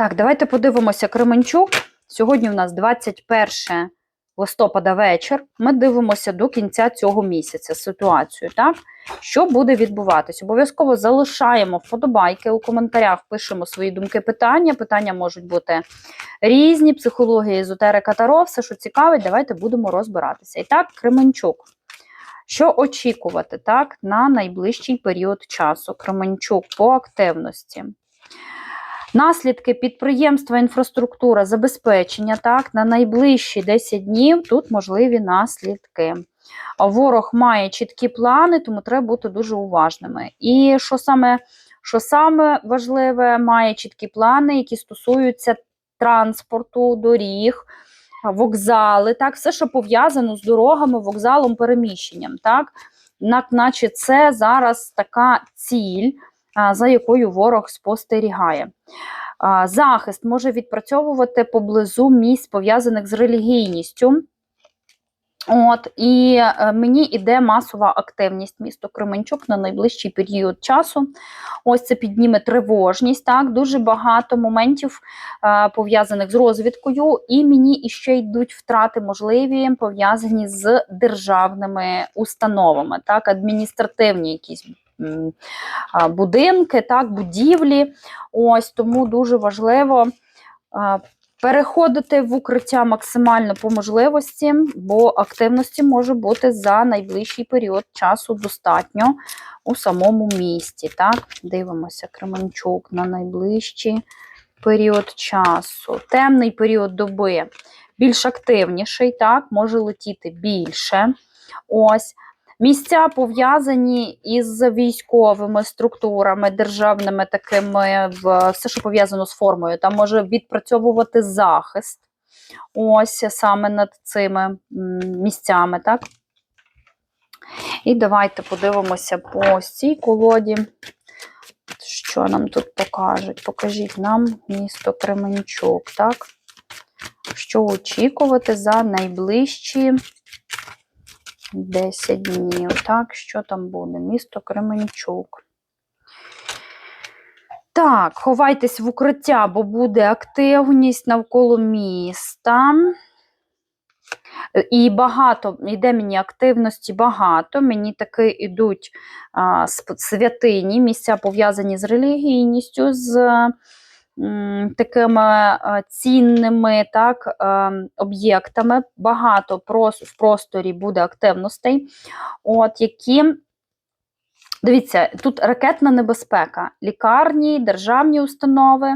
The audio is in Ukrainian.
Так, давайте подивимося Кременчук. Сьогодні у нас 21 листопада вечір. Ми дивимося до кінця цього місяця ситуацію. Так? Що буде відбуватись? Обов'язково залишаємо вподобайки у коментарях, пишемо свої думки, питання. Питання можуть бути різні, психологія, езотерика, таро, все, що цікавить, давайте будемо розбиратися. І так, Кременчук. Що очікувати так, на найближчий період часу? Кременчук по активності. Наслідки підприємства, інфраструктура, забезпечення так, на найближчі 10 днів тут можливі наслідки. Ворог має чіткі плани, тому треба бути дуже уважними. І що саме, що саме важливе, має чіткі плани, які стосуються транспорту, доріг, вокзали, так, все, що пов'язано з дорогами, вокзалом, переміщенням. Так? Наче це зараз така ціль, за якою ворог спостерігає. Захист може відпрацьовувати поблизу місць, пов'язаних з релігійністю. От, і е, мені іде масова активність місто Кременчук на найближчий період часу. Ось це підніме тривожність. Так, дуже багато моментів е, пов'язаних з розвідкою, і мені іще йдуть втрати можливі пов'язані з державними установами, так, адміністративні якісь будинки, так, будівлі. Ось тому дуже важливо. Переходити в укриття максимально по можливості, бо активності може бути за найближчий період часу достатньо у самому місті. Так, дивимося Кременчук на найближчий період часу. Темний період доби більш активніший, так, може летіти більше. Ось. Місця пов'язані із військовими структурами, державними такими, все, що пов'язано з формою. Там може відпрацьовувати захист. Ось саме над цими місцями, так? І давайте подивимося по цій колоді. Що нам тут покажуть? Покажіть нам місто Кременчук, так? Що очікувати за найближчі 10 днів. Так, що там буде? Місто Кременчук. Так, ховайтесь в укриття, бо буде активність навколо міста. І багато, йде мені активності багато. Мені таки йдуть а, святині, місця пов'язані з релігійністю, з такими цінними так, об'єктами. Багато в просторі буде активностей, от, які. Дивіться, тут ракетна небезпека, лікарні, державні установи